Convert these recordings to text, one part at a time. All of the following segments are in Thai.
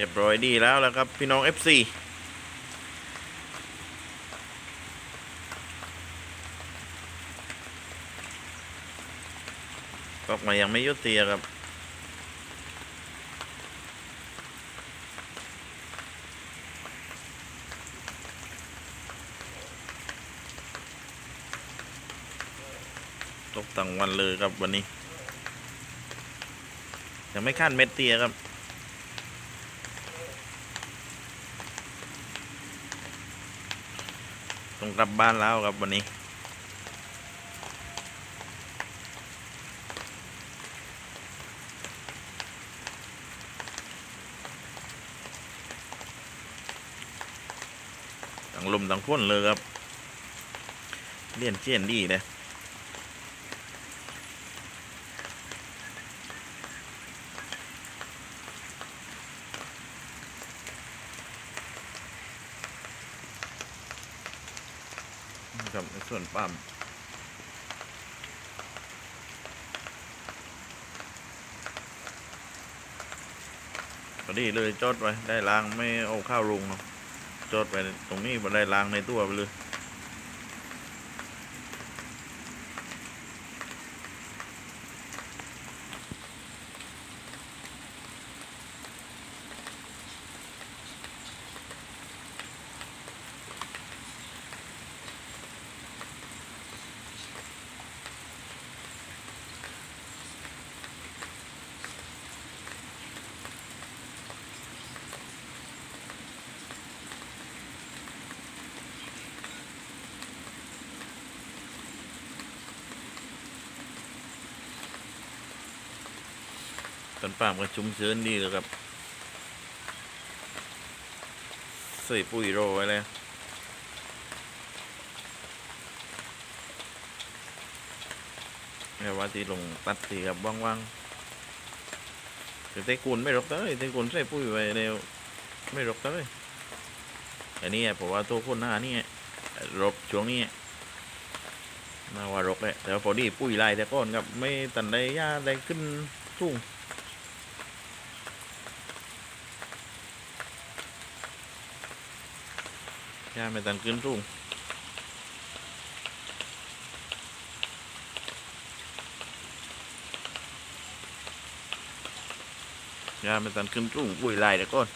เรียบร้อยดีแล้วแล้วครับ พี่น้อง FC ก็มายังไม่ยุติครับตกตั้งวันเลยครับวันนี้ ยังไม่ขั้นเม็ดเตียครับ ต้องกลับบ้านแล้วครับวันนี้ ตั้งลมทั้งฝนเลยครับเลี่ยนเชียนดีเลย กับในส่วนปั๊มพอดีเลยจอดไว้ได้ล้างไม่เอาข้าวลุงเนาะจอดไปตรงนี้มาได้ล้างในตัวไปเลย ต้นปามก็ชุ่มชื้นดีเลยครับใส่ปุ๋ยโรไว้เลยแม่ว่าที่ลงตัดสีครับว่างๆแต่เตกุนไม่รกเลยเตกุนใส่ปุ๋ยไว้เร็วไม่รกเลยอันนี้ผมว่าตัวคนหน้านี่รกช่วงนี้น่าว่ารกเลยแต่ว่าพอดีปุ๋ยลายแต่ก้อนครับไม่ตันได้ยาได้ขึ้นสูง ย่าไม่ตันขึ้นสูงย่าไม่ตันขึ้นสูงปุ๋ยลายเดี๋ยวก่อน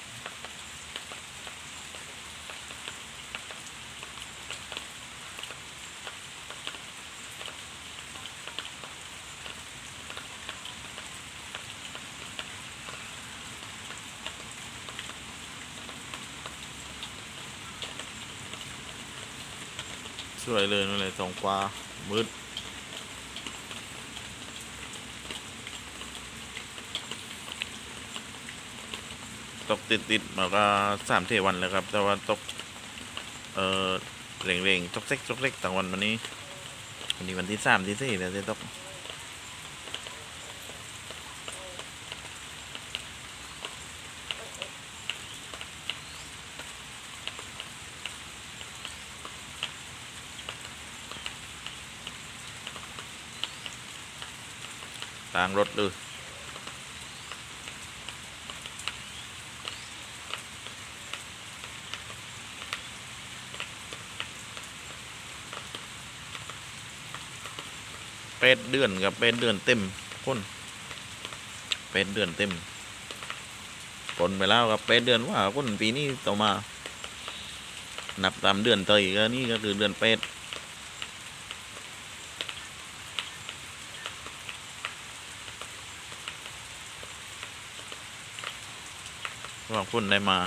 สวยเลยนั่นเลยสองกว่ามืดตกติดติดมาก็สามเทวันเลยครับ แต่ว่าตก เออเร่งเร่งๆตกเซ็กตกเล็กต่างวันวันนี้ วันนี้วันที่สามที่สี่แล้วจะตก ทางรถเลยเป็ดเดือนกับเป็ดเดือนเต็มคนเป็ดเดือนเต็มคนไปแล้วกับเป็ดเดือนว่าคนปีนี้ต่อมา นับตามเดือนเตยก็นี่ก็คือเดือนเป็ด ว่างพุ่นได้มา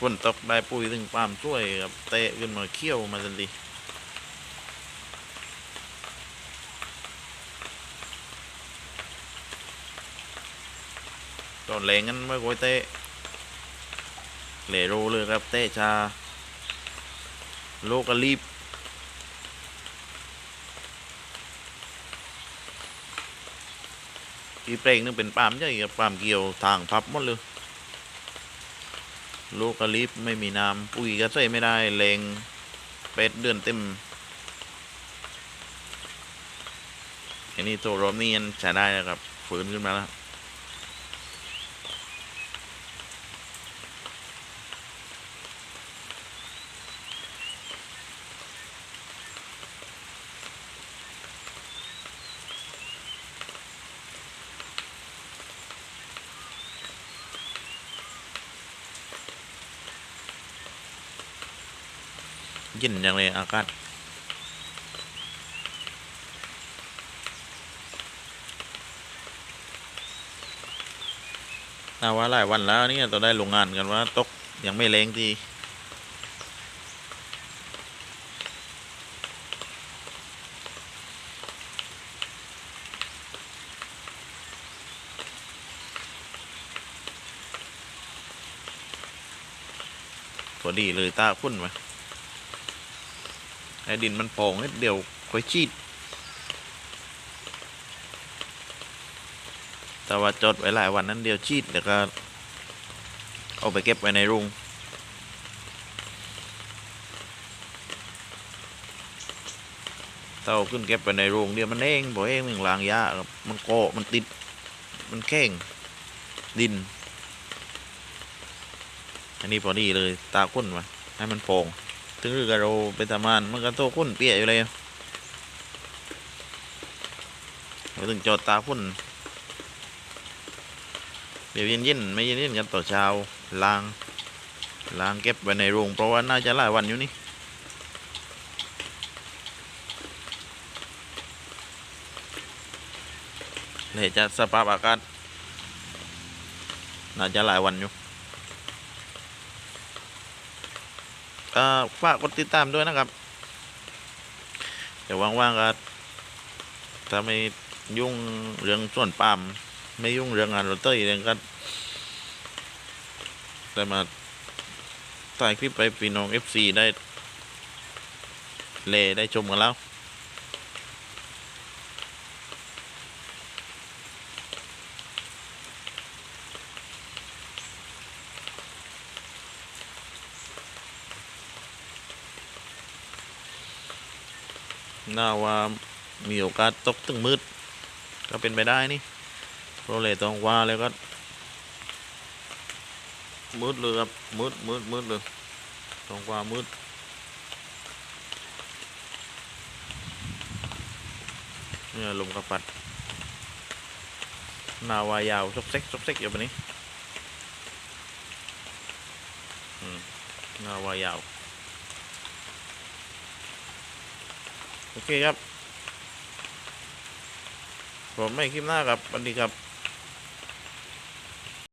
คนตกได้ปุ๋ยถึงปามช่วยครับเตะขึ้นมาเขี้ยวมาทันที นแรงงั้นไม่ค่อยเตะเหลโรเลยครับเตะชา โลกรีบอีเพลงนึงเป็นปามใหญ่กับปามเกี่ยวทางพับหมดเลยลูกกระลิบไม่มีน้ำปุ๋ยก็ใส่ไม่ได้แรงเป็ดเดือนเต็มอันนี้ตัวรอมเนียนใช้ได้นะครับ ฝืนขึ้นมาแล้ว เย็นจังเลยอากาศน่าว่าหลายวันแล้วนี่ตัวได้โรงงานกันว่าตกยังไม่แรงทีพอดีเลยตาคุ้นไหมาไอ้ดินมันโป่งเดี๋ยวค่อยชีดแต่ว่าจดไว้หลายวันนั้นเดียวชีดเดี๋ยวก็เอาไปเก็บไว้ในรุงเต้าขึ้นเก็บไปในโรงเดียวมันเองบอกเองหนึ่งลางยาครับมันโกะมันติด มันแข้งดิน อันนี้พอดีเลยตาคุ้นมาให้มันโป่ง ถึงรือกระโรไปทำงานมันก็โตคุ้นเปียอยู่เลยไปถึงจอดตาคุ้นเดี๋ยวเย็นๆไม่เย็นๆกันต่อเช้าล้างล้างเก็บไว้ในโรงเพราะว่าน่าจะหลายวันอยู่นี่เลยจะสภาพอากาศน่าจะหลายวันอยู่ เอ่อ ฝากกดติดตามด้วยนะครับ เดี๋ยวว่างๆก็ถ้าไม่ยุ่งเรื่องส่วนปามไม่ยุ่งเรื่องงานรถเตอร์เรื่องก็ได้มาถ่ายคลิปไปพี่น้อง FC ได้ เลได้ชมกันแล้ว น่าว่ามีโอกาสตกตึงมืด ก็เป็นไปได้นี่เพราะเลยต้องว่าแล้วก็ มืดเลยครับ มืดมืดมืดเลยต้องว่ามืดเนี่ยลมกระปัดหนาวายาวซกเซ็กซกเซ็กอยู่แบบนี้หนาวายาว โอเคครับผมไม่คลิปหน้าครับสวัสดีครับ